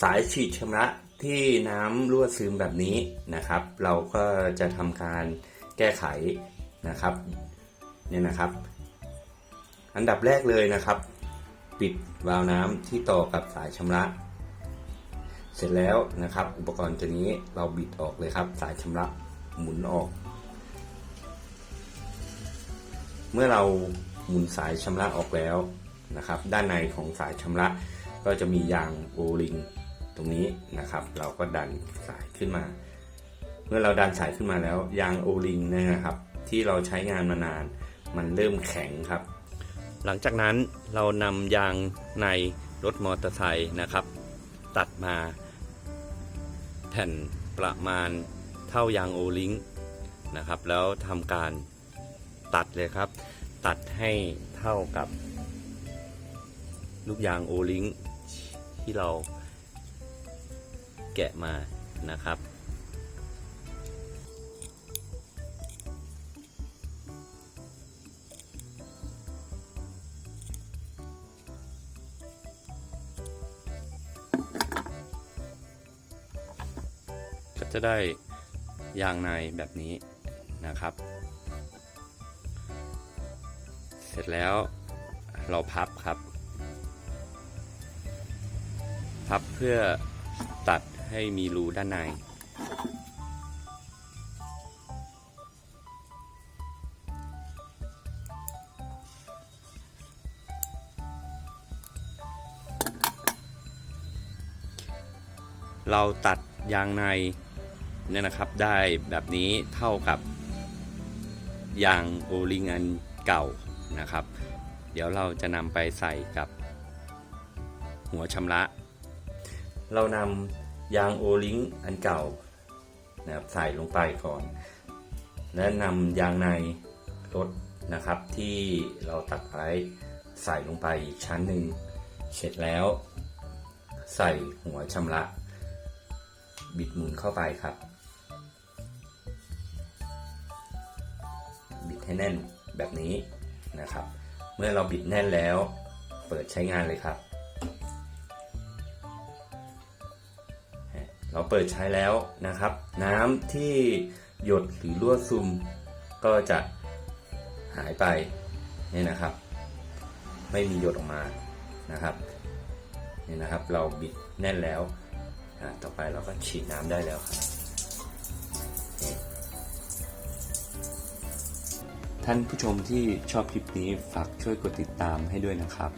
สายฉีดชำระที่น้ำรั่วซึมแบบนี้นะครับ เราก็จะทำการแก้ไขนะครับเนี่ยนะครับ อันดับแรกเลยนะครับ ปิดวาล์วน้ำที่ต่อกับสายชำระ เสร็จแล้วนะครับ อุปกรณ์ตัวนี้เราบิดออกเลยครับ สายชำระหมุนออก เมื่อเราหมุนสายชำระออกแล้วนะครับ ด้านในของสายชำระก็จะมียางโอลิง ตรงนี้นะครับ เราก็ดันสายขึ้นมา เมื่อเราดันสายขึ้นมาแล้ว ยางโอลิงนยนะครับ ที่เราใช้งานมานาน มันเริ่มแข็งครับ หลังจากนั้นเรานำยางในรถมอเตอร์ไซค์นะครับ ตัดมาแผ่นประมาณเท่ายางโอลิงนะครับ แล้วทำการตัดเลยครับ ตัดให้เท่ากับลูกยางโอลิงที่เรา แกะมานะครับ ก็จะได้ยางในแบบนี้นะครับ เสร็จแล้วเราพับครับ พับเพื่อตัด ให้มีรูด้านใน เราตัดยางในเนี่ยนะครับได้แบบนี้เท่ากับยางโอลิงอันเก่านะครับ เดี๋ยวเราจะนำไปใส่กับหัวชำระ เรานำ ยางโอลิงอันเก่านะครับใส่ลงไปก่อน และนำยางในรถนะครับ ที่เราตัดไว้ใส่ลงไปอีกชั้นหนึ่งเสร็จแล้ว ใส่หัวชำระ บิดหมุนเข้าไปครับ บิดให้แน่นแบบนี้นะครับ เมื่อเราบิดแน่นแล้ว เปิดใช้งานเลยครับ เราเปิดใช้แล้วนะครับ น้ำที่หยดหรือรั่วซึมก็จะหายไปนี่นะครับ ไม่มีหยดออกมานะครับนี่นะครับ เราบิดแน่นแล้วต่อไปเราก็ฉีดน้ำได้แล้วครับท่านผู้ชมที่ชอบคลิปนี้ฝากช่วยกดติดตามให้ด้วยนะครับ